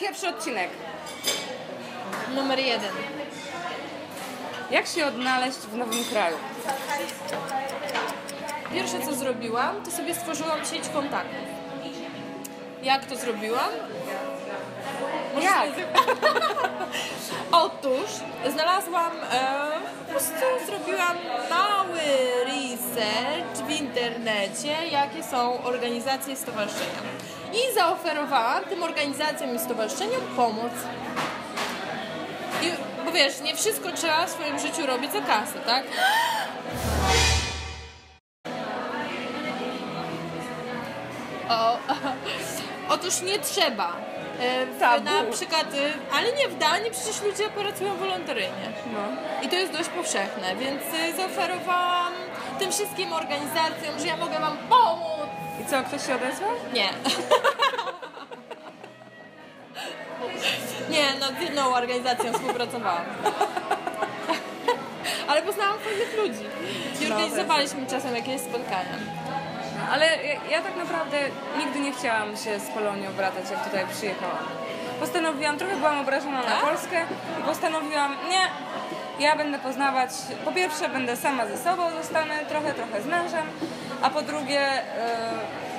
pierwszy odcinek. Numer jeden. Jak się odnaleźć w nowym kraju? Pierwsze co zrobiłam, to sobie stworzyłam sieć kontaktów. Jak to zrobiłam? Jak? Otóż znalazłam, e, prostu zrobiłam mały research w internecie, jakie są organizacje i stowarzyszenia. I zaoferowałam tym organizacjom i stowarzyszeniom pomoc. I, bo wiesz, nie wszystko trzeba w swoim życiu robić za kasę, tak? O, otóż nie trzeba. E, Tabu. Na przykład, e, ale nie w Danii przecież ludzie pracują wolontaryjnie. No. I to jest dość powszechne, więc e, zaoferowałam tym wszystkim organizacjom, że ja mogę wam pomóc. I co, ktoś się odezwał? Nie. Nie, no z jedną organizacją współpracowałam. Ale poznałam fajnych ludzi. I No, organizowaliśmy czasem jakieś spotkania. Ale ja, ja tak naprawdę nigdy nie chciałam się z Polonią wracać, jak tutaj przyjechałam. Postanowiłam, trochę byłam obrażona na Tak? Polskę i postanowiłam, nie, ja będę poznawać, po pierwsze będę sama ze sobą, zostanę trochę, trochę z mężem, a po drugie, e,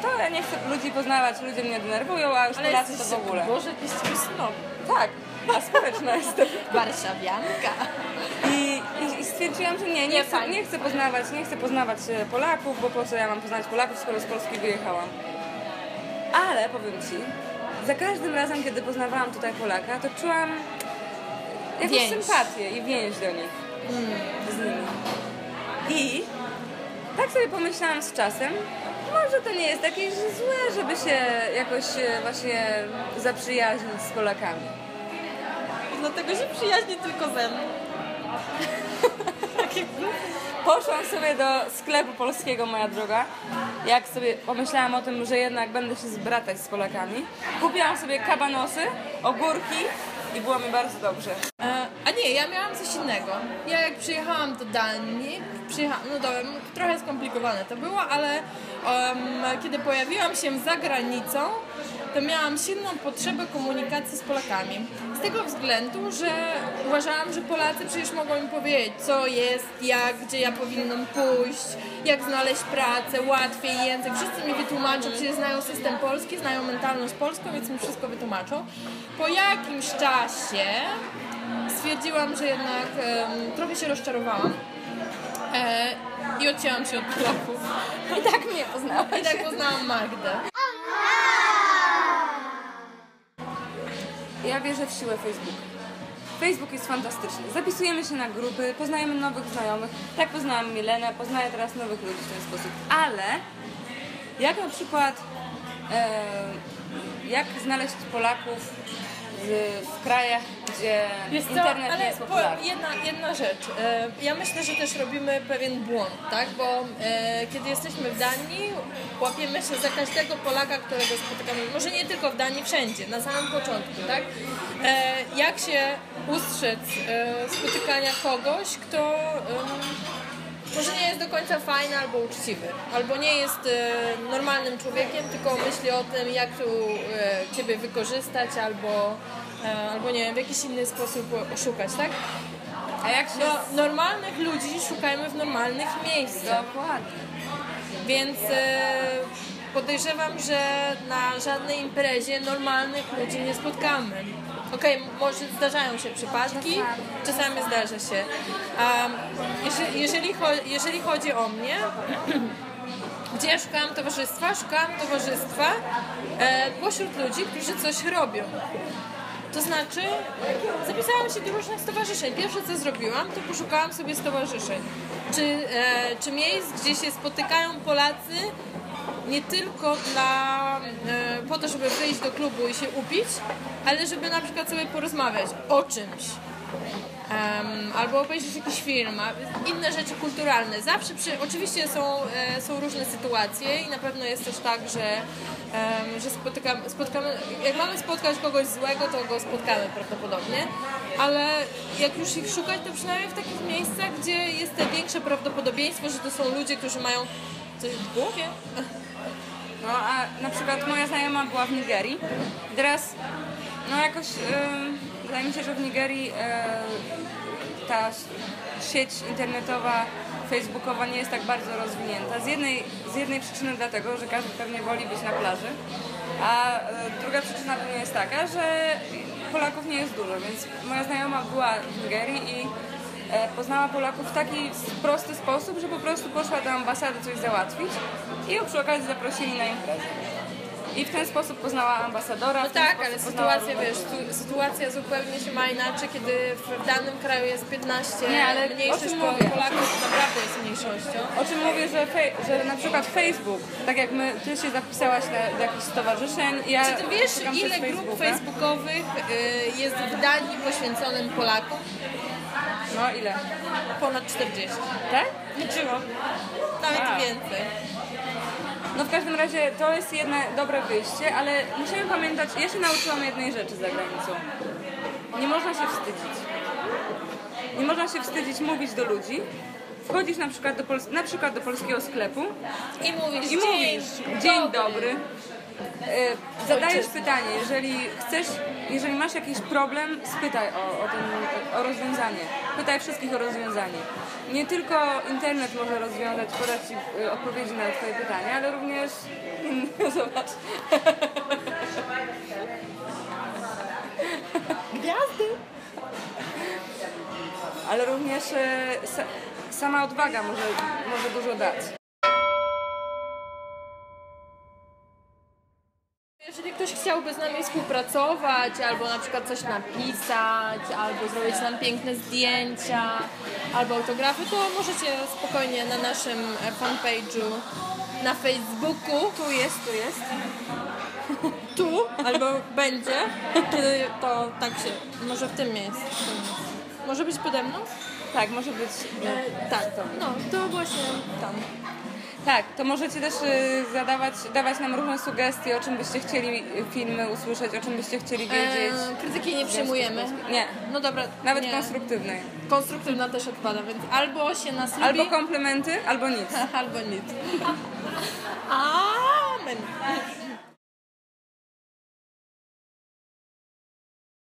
to ja nie chcę ludzi poznawać, ludzie mnie denerwują, a już Polacy to w ogóle. Boże, jakiś snob. Tak, a społeczna jestem. Warszawianka. I stwierdziłam, że nie, nie, chcę, nie chcę poznawać, nie chcę poznawać e, Polaków, bo po co ja mam poznać Polaków, skoro z Polski wyjechałam. Ale powiem Ci, za każdym razem, kiedy poznawałam tutaj Polaka, to czułam jakąś Więź. sympatię i więź do nich. Z nimi. I tak sobie pomyślałam z czasem, może to nie jest takie złe, żeby się jakoś e, właśnie zaprzyjaźnić z Polakami. Dlatego się przyjaźni tylko ze mną. Poszłam sobie do sklepu polskiego, moja droga. Jak sobie pomyślałam o tym, że jednak będę się zbratać z Polakami, kupiłam sobie kabanosy, ogórki i było mi bardzo dobrze. E, a nie, ja miałam coś innego. Ja jak przyjechałam do Danii, przyjechałam, no dobra, trochę skomplikowane to było, ale em, kiedy pojawiłam się za granicą, to miałam silną potrzebę komunikacji z Polakami. Z tego względu, że uważałam, że Polacy przecież mogą mi powiedzieć, co jest, jak, gdzie ja powinnam pójść, jak znaleźć pracę, łatwiej język. Wszyscy mi wytłumaczą, przecież znają system polski, znają mentalność polską, więc mi wszystko wytłumaczą. Po jakimś czasie stwierdziłam, że jednak trochę się rozczarowałam e, i odcięłam się od Polaków. I tak mnie poznałaś. I tak poznałam Magdę. Ja wierzę w siłę Facebooka. Facebook jest fantastyczny. Zapisujemy się na grupy, poznajemy nowych znajomych. Tak poznałam Milenę, poznaję teraz nowych ludzi w ten sposób. Ale jak na przykład e, jak znaleźć Polaków w krajach, gdzie Wiesz co, internet ale jest po, popularny? jedna, jedna rzecz. E, Ja myślę, że też robimy pewien błąd, tak? Bo e, kiedy jesteśmy w Danii, łapiemy się za każdego Polaka, którego spotykamy. Może nie tylko w Danii, wszędzie, na samym początku, tak? E, Jak się ustrzec spotykania kogoś, kto może nie jest do końca fajny albo uczciwy, albo nie jest e, normalnym człowiekiem, tylko myśli o tym, jak tu e, ciebie wykorzystać, albo, e, albo nie wiem, w jakiś inny sposób oszukać, tak? A jak się... No, normalnych ludzi szukajmy w normalnych miejscach, Dokładnie. więc podejrzewam, że na żadnej imprezie normalnych ludzi nie spotkamy. Okej, może zdarzają się przypadki, czasami zdarza się. A jeżeli, jeżeli chodzi o mnie, gdzie ja szukałam towarzystwa? Szukałam towarzystwa e, pośród ludzi, którzy coś robią. To znaczy, zapisałam się do różnych stowarzyszeń. Pierwsze co zrobiłam, to poszukałam sobie stowarzyszeń. Czy, e, czy miejsc, gdzie się spotykają Polacy nie tylko dla, e, po to, żeby wyjść do klubu i się upić, ale żeby na przykład sobie porozmawiać o czymś. Em, albo obejrzeć jakiś film, inne rzeczy kulturalne. Zawsze przy, oczywiście są, e, są różne sytuacje i na pewno jest też tak, że, że spotykamy, spotkamy, jak mamy spotkać kogoś złego, to go spotkamy prawdopodobnie, ale jak już ich szukać, to przynajmniej w takich miejscach, gdzie jest te większe prawdopodobieństwo, że to są ludzie, którzy mają coś w głowie. No a na przykład moja znajoma była w Nigerii. Teraz No jakoś ym, wydaje mi się, że w Nigerii e, ta sieć internetowa, facebookowa nie jest tak bardzo rozwinięta. Z jednej, z jednej przyczyny dlatego, że każdy pewnie woli być na plaży, a e, druga przyczyna pewnie jest taka, że Polaków nie jest dużo, więc moja znajoma była w Nigerii i e, poznała Polaków w taki prosty sposób, że po prostu poszła do ambasady coś załatwić i ją przy okazji zaprosili na imprezę. I w ten sposób poznała ambasadora. No tak, ale sytuacja, wiesz, tu, sytuacja zupełnie się ma inaczej, kiedy w danym kraju jest 15 Nie, ale mniejszość po-? Polaków naprawdę jest mniejszością. O czym mówię, że, że na przykład Facebook, tak jak my, ty się zapisałaś na, do jakichś stowarzyszeń, ja Czy ty wiesz, ile grup facebookowych y, jest w Danii poświęconym Polakom? No ile? Ponad 40. Tak? Liczyłam. Nawet więcej. No w każdym razie to jest jedno dobre wyjście, ale musimy pamiętać, ja się nauczyłam jednej rzeczy za granicą. Nie można się wstydzić. Nie można się wstydzić mówić do ludzi. Wchodzisz na przykład do, Pols- na przykład do polskiego sklepu I mówisz, i dzień, mówisz dzień dobry. E, Zadajesz pytanie, jeżeli chcesz, jeżeli masz jakiś problem, spytaj o, o, ten, o rozwiązanie. Pytaj wszystkich o rozwiązanie. Nie tylko internet może rozwiązać, podać Ci e, odpowiedzi na Twoje pytania, ale również inne. Zobacz. Gwiazdy. Ale również sa, sama odwaga może, może dużo dać. Chciałby z nami współpracować, albo na przykład coś napisać, albo zrobić nam piękne zdjęcia, albo autografy, to możecie spokojnie na naszym e, fanpage'u na Facebooku, Tu jest, tu jest. tu, albo będzie, kiedy to tak się, może w tym miejscu. Może być pode mną? Tak, może być. E, tak, no, to właśnie tam. Tak, to możecie też y, zadawać, dawać nam różne sugestie, o czym byście chcieli filmy usłyszeć, o czym byście chcieli wiedzieć. E, krytyki nie przyjmujemy. Nie, No dobra. nawet nie. konstruktywnej. Konstruktywna też odpada, więc albo się nas lubi, Albo komplementy, albo nic. albo nic. Amen.